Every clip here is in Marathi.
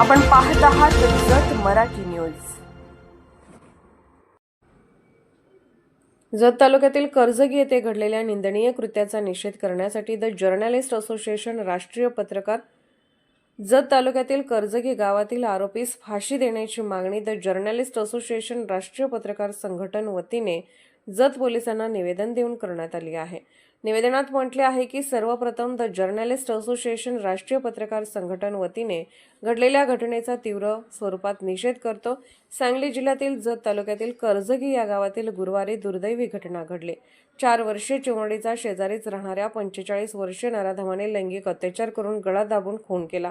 आपण पाहत आहात जत मराठी न्यूज. जत तालुक्यातील कर्जगी येथे घडलेल्या निंदनीय कृत्याचा निषेध करण्यासाठी द जर्नलिस्ट असोसिएशन राष्ट्रीय पत्रकार जत तालुक्यातील कर्जगी गावातील आरोपीस फाशी देण्याची मागणी द जर्नलिस्ट असोसिएशन राष्ट्रीय पत्रकार संघटन वतीने जत पोलिसांना निवेदन देऊन करण्यात आली आहे. निवेदनात म्हटले आहे की सर्वप्रथम द जर्नलिस्ट असोसिएशन राष्ट्रीय पत्रकार संघटन वतीने घडलेल्या घटनेचा तीव्र स्वरूपात निषेध करतो. सांगली जिल्ह्यातील जत तालुक्यातील कर्जगी या गावातील गुरुवारी दुर्दैवी घटना घडली. चार वर्षे चिमोडीचा शेजारीच राहणाऱ्या पंचेचाळीस वर्षीय नराधमाने लैंगिक अत्याचार करून गळा दाबून खून केला.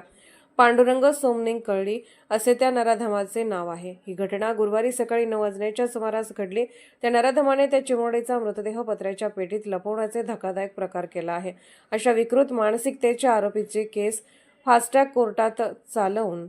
पांडुरंग सोमनिंग कळली असे त्या नराधमाचे नाव आहे. ही घटना गुरुवारी सकाळी नऊ वाजण्याच्या सुमारास घडली. त्या नराधमाने त्या चिमोडीचा मृतदेह पत्र्याच्या पेटीत लपवण्याचे धक्कादायक प्रकार केला आहे. अशा विकृत मानसिकतेच्या आरोपीचे केस फास्टॅग कोर्टात चालवून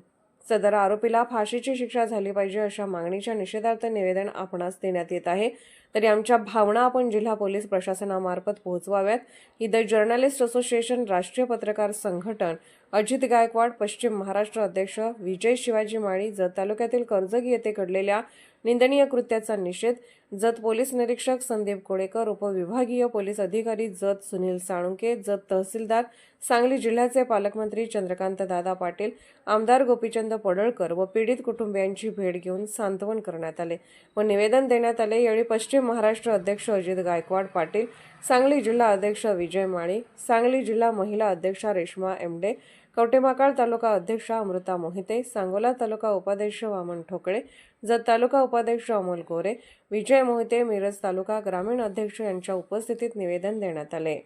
सदर आरोपीला फाशीची शिक्षा झाली पाहिजे अशा मागणीच्या निषेधार्थ निवेदन आपणास देण्यात येत आहे. तरी आमच्या भावना आपण जिल्हा पोलीस प्रशासनामार्फत पोहोचवाव्यात. ही द जर्नलिस्ट असोसिएशन राष्ट्रीय पत्रकार संघटन अजित गायकवाड पश्चिम महाराष्ट्र अध्यक्ष विजय शिवाजी माळी जत तालुक्यातील कर्जगी येथे घडलेल्या निंदनीय कृत्याचा निषेध जत पोलीस निरीक्षक संदीप कोळेकर उपविभागीय पोलीस अधिकारी जत सुनील साळुंके जत तहसीलदार सांगली जिल्ह्याचे पालकमंत्री चंद्रकांत दादा पाटील आमदार गोपीचंद पडळकर व पीडित कुटुंबियांची भेट घेऊन सांत्वन करण्यात आले व निवेदन देण्यात आले. यावेळी पश्चिम महाराष्ट्र अध्यक्ष अजित गायकवाड पाटील सांगली जिल्हा अध्यक्ष विजय माळी सांगली जिल्हा महिला अध्यक्षा रेश्मा एमडे कवटेमाकाळ तालुका अध्यक्षा अमृता मोहिते सांगोला तालुका उपाध्यक्ष वामन ठोकळे जत तालुका उपाध्यक्ष अमोल गोरे विजय मोहिते मिरज तालुका ग्रामीण अध्यक्ष यांच्या उपस्थितीत निवेदन देण्यात आले.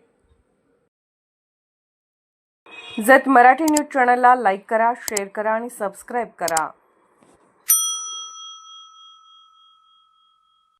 जत मराठी न्यूज चॅनलला लाईक करा शेअर करा आणि सबस्क्राईब करा.